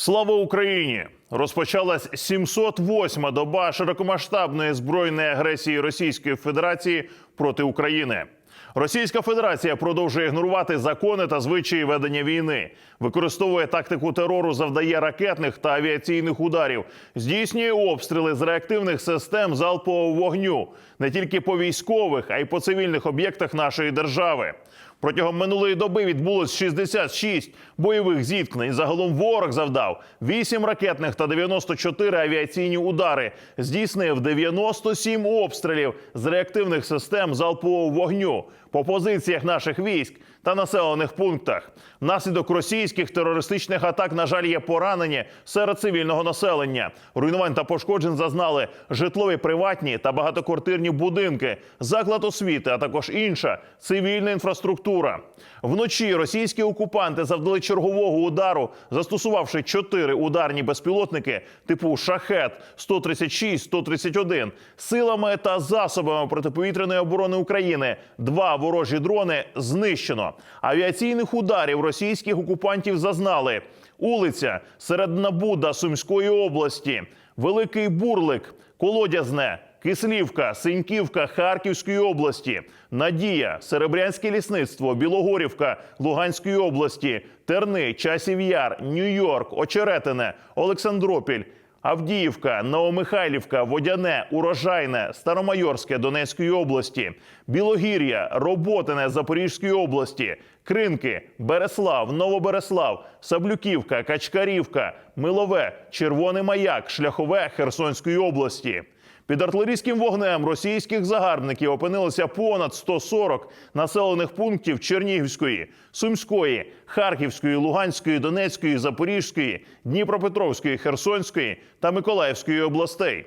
Слава Україні! Розпочалась 708-ма доба широкомасштабної збройної агресії Російської Федерації проти України. Російська Федерація продовжує ігнорувати закони та звичаї ведення війни, використовує тактику терору, завдає ракетних та авіаційних ударів, здійснює обстріли з реактивних систем залпового вогню не тільки по військових, а й по цивільних об'єктах нашої держави. Протягом минулої доби відбулось 66 бойових зіткнень. Загалом ворог завдав 8 ракетних та 94 авіаційні удари. Здійснив 97 обстрілів з реактивних систем залпового вогню по позиціях наших військ та населених пунктах. Внаслідок російських терористичних атак, на жаль, є поранені серед цивільного населення. Руйнувань та пошкоджень зазнали житлові приватні та багатоквартирні будинки, заклад освіти, а також інша цивільна інфраструктура. Вночі російські окупанти завдали чергового удару, застосувавши чотири ударні безпілотники типу шахет 136-131 силами та засобами протиповітряної оборони України. Два ворожі дрони знищено. Авіаційних ударів російських окупантів зазнали улиця Середнабуда Сумської області, Великий Бурлик, Колодязне. Кислівка, Синьківка Харківської області, Надія, Серебрянське лісництво, Білогорівка Луганської області, Терни, Часів Яр, Нью-Йорк, Очеретине, Олександропіль, Авдіївка, Новомихайлівка, Водяне, Урожайне, Старомайорське Донецької області, Білогір'я, Роботине Запорізької області, Кринки, Береслав, Новобереслав, Саблюківка, Качкарівка, Милове, Червоний Маяк, Шляхове Херсонської області. Під артилерійським вогнем російських загарбників опинилося понад 140 населених пунктів Чернігівської, Сумської, Харківської, Луганської, Донецької, Запорізької, Дніпропетровської, Херсонської та Миколаївської областей.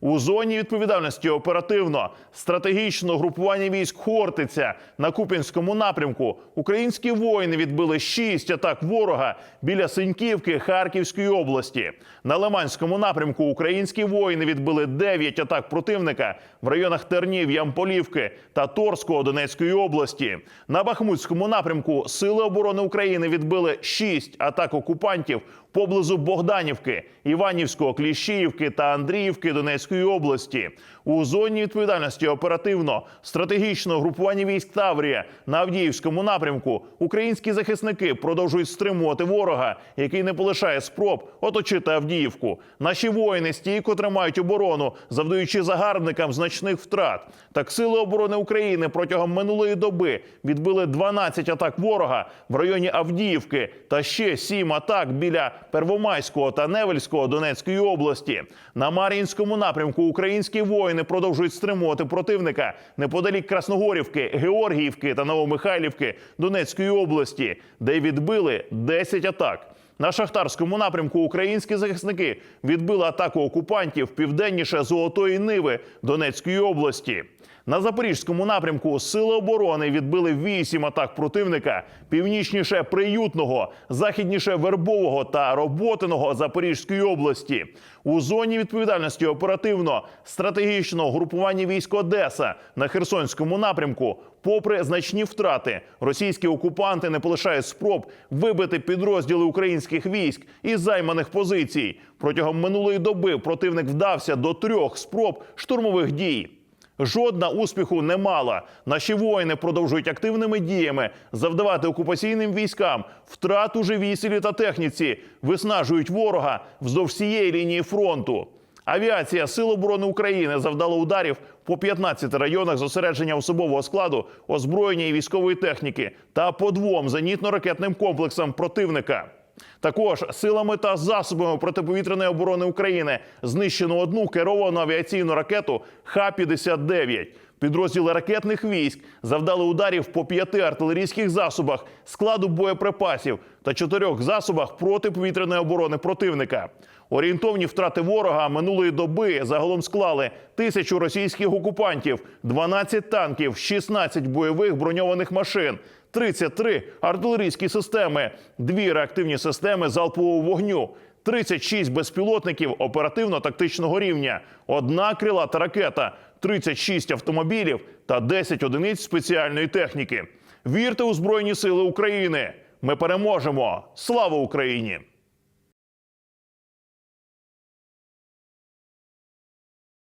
У зоні відповідальності оперативно стратегічного групування військ Хортиця на Купінському напрямку українські воїни відбили шість атак ворога біля Синьківки Харківської області. На Лиманському напрямку українські воїни відбили дев'ять атак противника в районах Тернів, Ямполівки та Торського Донецької області. На Бахмутському напрямку Сили оборони України відбили шість атак окупантів поблизу Богданівки, Іванівського, Кліщіївки та Андріївки Донецької області. У зоні відповідальності оперативно стратегічного групування військ Таврія на Авдіївському напрямку українські захисники продовжують стримувати ворога, який не полишає спроб оточити Авдіївку. Наші воїни стійко тримають оборону, завдаючи загарбникам значних втрат. Так сили оборони України протягом минулої доби відбили 12 атак ворога в районі Авдіївки та ще 7 атак біля Первомайського та Невельського Донецької області. На Мар'їнському напрямку українські воїни продовжують стримувати противника неподалік Красногорівки, Георгіївки та Новомихайлівки Донецької області, де відбили 10 атак. На шахтарському напрямку українські захисники відбили атаку окупантів південніше Золотої Ниви Донецької області. На запорізькому напрямку сили оборони відбили вісім атак противника північніше приютного, західніше вербового та роботиного Запорізької області. У зоні відповідальності оперативно стратегічного групування військ Одеса на Херсонському напрямку. Попри значні втрати, російські окупанти не полишають спроб вибити підрозділи українських військ із займаних позицій. Протягом минулої доби противник вдався до трьох спроб штурмових дій. Жодна успіху не мала. Наші воїни продовжують активними діями завдавати окупаційним військам втрат у живій силі та техніці, виснажують ворога вздовж всієї лінії фронту. Авіація Сил оборони України завдала ударів по 15 районах зосередження особового складу, озброєння і військової техніки та по двом зенітно-ракетним комплексам противника. Також силами та засобами протиповітряної оборони України знищено одну керовану авіаційну ракету Х-59. Підрозділи ракетних військ завдали ударів по п'яти артилерійських засобах, складу боєприпасів та чотирьох засобах протиповітряної оборони противника. Орієнтовні втрати ворога минулої доби загалом склали тисячу російських окупантів, 12 танків, 16 бойових броньованих машин, 33 артилерійські системи, дві реактивні системи залпового вогню. 36 безпілотників оперативно-тактичного рівня, одна крилата ракета, 36 автомобілів та 10 одиниць спеціальної техніки. Вірте у Збройні Сили України! Ми переможемо! Слава Україні!